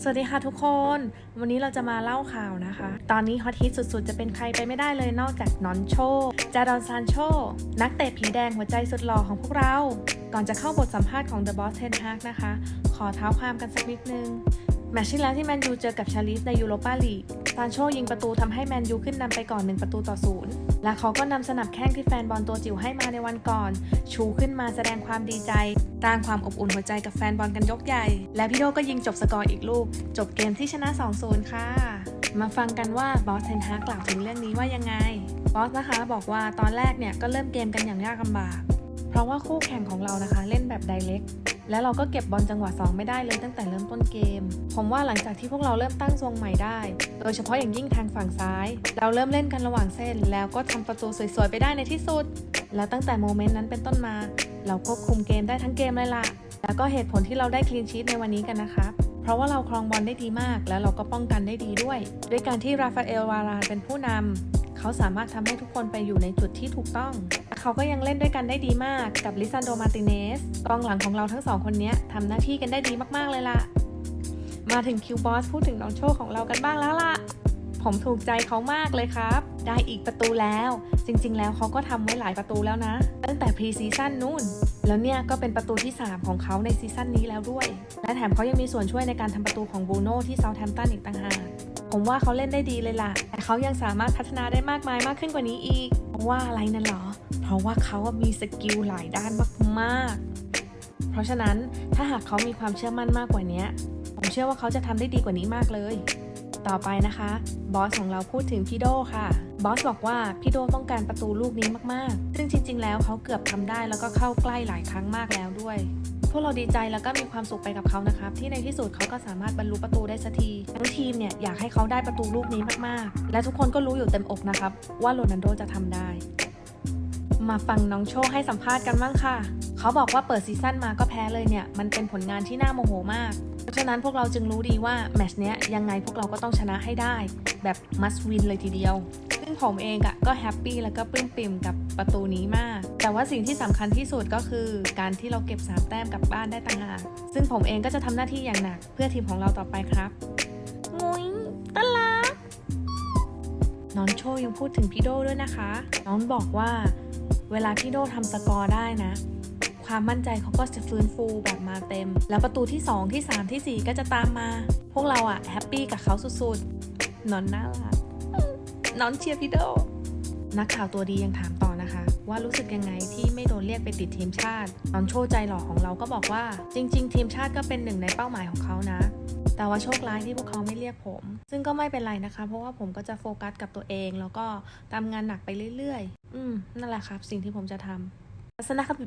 สวัสดีค่ะทุกคน วันนี้เราจะมาเล่าข่าวนะคะ ตอนนี้ฮอตฮิตสุดๆ จะเป็นใครไปไม่ได้เลยนอกจากนอนโช จารอนซานโช นักเตะผีแดงหัวใจสุดหล่อของพวกเรา ก่อนจะเข้าบทสัมภาษณ์ของ The Boss Ten Hag นะคะ ขอเท้าความกันสักนิดนึง แมตช์ที่แล้วที่แมนยูเจอกับชาลิสในยูโรปาลีก ซานโชยิงประตูทำให้แมนยูขึ้นนำไปก่อน 1 ประตูต่อศูนย์และเขาก็นำสนับแข้งที่แฟนบอลตัวจิ๋วให้มาในวันก่อน ชูขึ้นมาแสดงความดีใจสร้างความอบอุ่นหัวใจกับแฟนบอลกันยกใหญ่ และพี่โดก็ยิงจบสกอร์อีกลูก จบเกมที่ชนะ 2-0 ค่ะ มาฟังกันว่าบอสเทนฮากล่าวถึงเรื่องนี้ว่ายังไงบอสนะคะบอกว่าตอนแรกเนี่ยก็เริ่มเกมกันอย่างยากลำบาก เพราะว่าคู่แข่งของเรานะคะเล่นแบบไดเ c กและเราก็เก็บบอลจังหวะ 2 ไม่ได้เลยตั้งแต่เริ่มต้นเกม ผมว่าหลังจากที่พวกเราเริ่มตั้งทรงใหม่ได้ โดยเฉพาะอย่างยิ่งทางฝั่งซ้าย เราเริ่มเล่นกันระหว่างเส้น แล้วก็ทำประตูสวยๆไปได้ในที่สุด แล้วตั้งแต่โมเมนต์นั้นเป็นต้นมา เราก็คุมเกมได้ทั้งเกมเลยล่ะ แล้วก็เหตุผลที่เราได้คลีนชีตในวันนี้กันนะคะ เพราะว่าเราครองบอลได้ดีมาก แล้วเราก็ป้องกันได้ดีด้วย ด้วยการที่ราฟาเอลวารานเป็นผู้นำเขาสามารถทำให้ทุกคนไปอยู่ในจุดที่ถูกต้องเขาก็ยังเล่นด้วยกันได้ดีมากกับลิซันโดมาติเนสกองหลังของเราทั้งสองคนนี้ทำหน้าที่กันได้ดีมากๆเลยล่ะ มาถึงคิวบอสพูดถึงน้องโชคของเรากันบ้างแล้วล่ะ ผมถูกใจเขามากเลยครับ ได้อีกประตูแล้ว จริง ๆ แล้วเขาก็ทำไว้หลายประตูแล้วนะ ตั้งแต่พรีซีซั่นนู่น แล้วเนี่ยก็เป็นประตูที่ 3 ของเขาในซีซั่นนี้แล้วด้วย และแถมเขายังมีส่วนช่วยในการทำประตูของบูโน่ที่เซาท์แฮมป์ตันอีกต่างหากผมว่าเขาเล่นได้ดีเลยล่ะ แต่เขายังสามารถพัฒนาได้มากมายมากขึ้นกว่านี้อีก เพราะว่าอะไรนั่นเหรอ เพราะว่าเขามีสกิลหลายด้านมากๆ เพราะฉะนั้นถ้าหากเขามีความเชื่อมั่นมากกว่านี้ ผมเชื่อว่าเขาจะทำได้ดีกว่านี้มากเลย ต่อไปนะคะ บอสของเราพูดถึงพี่โดค่ะ บอสบอกว่าพี่โดต้องการประตูลูกนี้มากๆ ซึ่งจริง ๆ แล้วเขาเกือบทำได้แล้วก็เข้าใกล้หลายครั้งมากแล้วด้วย พวกเราดีใจแล้วก็มีความสุขไปกับเขานะครับที่ในที่สุดเขาก็สามารถบรรลุประตูได้สักทีทั้งทีมเนี่ยอยากให้เขาได้ประตูลูกนี้มากๆ และทุกคนก็รู้อยู่เต็มอกนะครับว่าโรนัลโดจะทำได้ มาฟังน้องโชคให้สัมภาษณ์กันบ้างค่ะ เขาบอกว่าเปิดซีซั่นมาก็แพ้เลยเนี่ย มันเป็นผลงานที่น่าโมโหมาก เพราะฉะนั้นพวกเราจึงรู้ดีว่าแมชเนี้ยยังไงพวกเราก็ต้องชนะให้ได้ แบบ must win เลยทีเดียวซึ่งผมเองอะก็แฮปปี้แล้วก็ปลื้มปิ่มกับประตูนี้มาก แต่ว่าสิ่งที่สำคัญที่สุดก็คือ การที่เราเก็บ3แต้มกลับบ้านได้ต่างหากซึ่งผมเองก็จะทำหน้าที่อย่างหนัก เพื่อทีมของเราต่อไปครับงุ้ยตล น้องโชยังพูดถึงพี่โดด้วยนะคะ น้องบอกว่า เวลาพี่โดทำสกอร์ได้นะ ความมั่นใจเขาก็จะฟื้นฟูแบบมาเต็ม แล้วประตูที่ 2 ที่ 3ทีสี่ 4 ก็จะตามมา พวกเราอะแฮปปี้กับเขาสุดๆนอนน่ารักนอนเชียร์พี่โดนักข่าวตัวดียังถามต่อนะคะ ว่ารู้สึกยังไงที่ไม่โดนเรียกไปติดทีมชาติ ตอนโชคใจหล่อของเราก็บอกว่า จริง ๆ ทีมชาติก็เป็นหนึ่งในเป้าหมายของเขานะ แต่ว่าโชคร้ายที่พวกเขาไม่เรียกผม ซึ่งก็ไม่เป็นไรนะคะ เพราะว่าผมก็จะโฟกัสกับตัวเอง แล้วก็ทำงานหนักไปเรื่อยๆ อืมนั่นแหละครับ สิ่งที่ผมจะทำทัศนคติ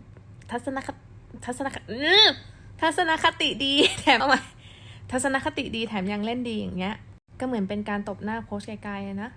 ทัศนคติทัศนคติทัศนคติดีแถมเอามาทัศนคติดีแถมยังเล่นดีอย่างเงี้ย ก็เหมือนเป็นการตบหน้าโค้ชไกลๆนะ